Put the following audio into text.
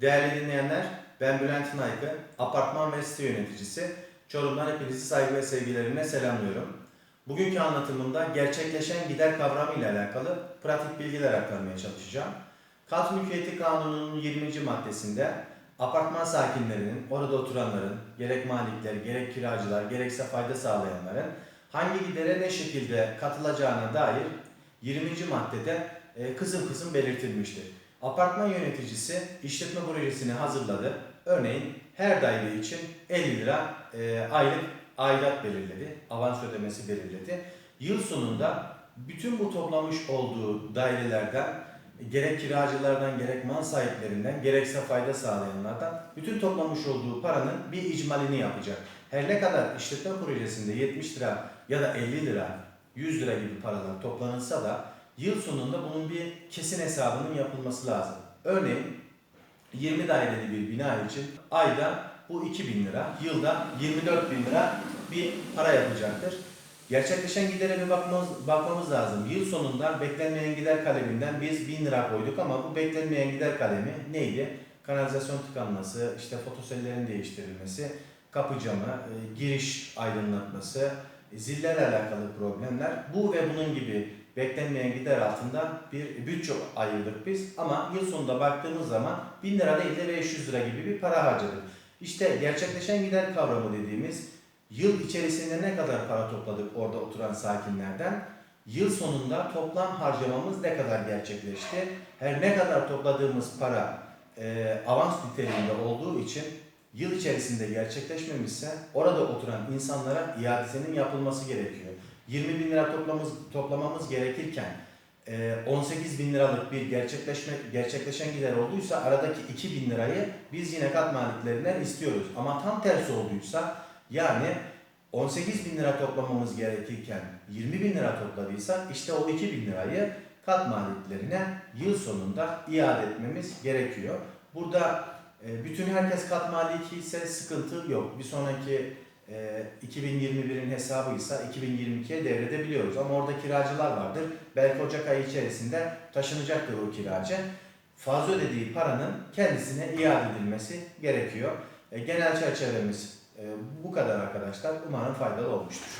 Değerli dinleyenler, ben Bülent Naykı, apartman ve site yöneticisi. Çorum'dan hepinizi saygı ve sevgilerimle selamlıyorum. Bugünkü anlatımımda gerçekleşen gider kavramı ile alakalı pratik bilgiler aktarmaya çalışacağım. Kat Mülkiyeti Kanunu'nun 20. maddesinde apartman sakinlerinin, orada oturanların, gerek malikler, gerek kiracılar, gerekse fayda sağlayanların hangi gidere ne şekilde katılacağına dair 20. maddede e, kısım kısım belirtilmiştir. Apartman yöneticisi işletme projesini hazırladı. Örneğin her daire için 50 lira e, aylık aidat belirledi, avans ödemesi belirledi. Yıl sonunda bütün bu toplamış olduğu dairelerden gerek kiracılardan, gerek mal sahiplerinden, gerekse fayda sağlayanlardan bütün toplamış olduğu paranın bir icmalini yapacak. Her ne kadar işletme projesinde 70 lira ya da 50 lira, 100 lira gibi paralar toplanılsa da yıl sonunda bunun bir kesin hesabının yapılması lazım. Örneğin 20 daireli bir bina için ayda bu 2000 lira, yılda 24 bin lira bir para yapacaktır. Gerçekleşen gidere bir bakmamız, bakmamız lazım. Yıl sonunda beklenmeyen gider kaleminden biz 1000 lira koyduk ama bu beklenmeyen gider kalemi neydi? Kanalizasyon tıkanması, işte fotosellerin değiştirilmesi, kapı camı, e, giriş aydınlatması, zillerle alakalı problemler. Bu ve bunun gibi beklenmeyen gider altında bir bütçe ayırdık biz. Ama yıl sonunda baktığımız zaman 1000 lira değil de 500 lira gibi bir para harcadık. İşte gerçekleşen gider kavramı dediğimiz yıl içerisinde ne kadar para topladık orada oturan sakinlerden, yıl sonunda toplam harcamamız ne kadar gerçekleşti, her ne kadar topladığımız para e, avans niteliğinde olduğu için yıl içerisinde gerçekleşmemişse orada oturan insanlara iadesinin yapılması gerekiyor. 20 bin lira toplamamız, toplamamız gerekirken e, 18 bin liralık bir gerçekleşme, gerçekleşen gider olduysa aradaki 2 bin lirayı biz yine kat maliklerinden istiyoruz. Ama tam tersi olduysa yani 18 bin lira toplamamız gerekirken 20 bin lira topladıysak işte o 2 bin lirayı kat maliklerine yıl sonunda iade etmemiz gerekiyor. Burada e, bütün herkes kat maliki ise sıkıntı yok. Bir sonraki e, 2021'in hesabıysa 2022'ye devredebiliyoruz. Ama orada kiracılar vardır. Belki Ocak ayı içerisinde taşınacaktır o kiracı. Fazla ödediği paranın kendisine iade edilmesi gerekiyor. E, genel çerçevemiz e, bu kadar arkadaşlar. Umarım faydalı olmuştur.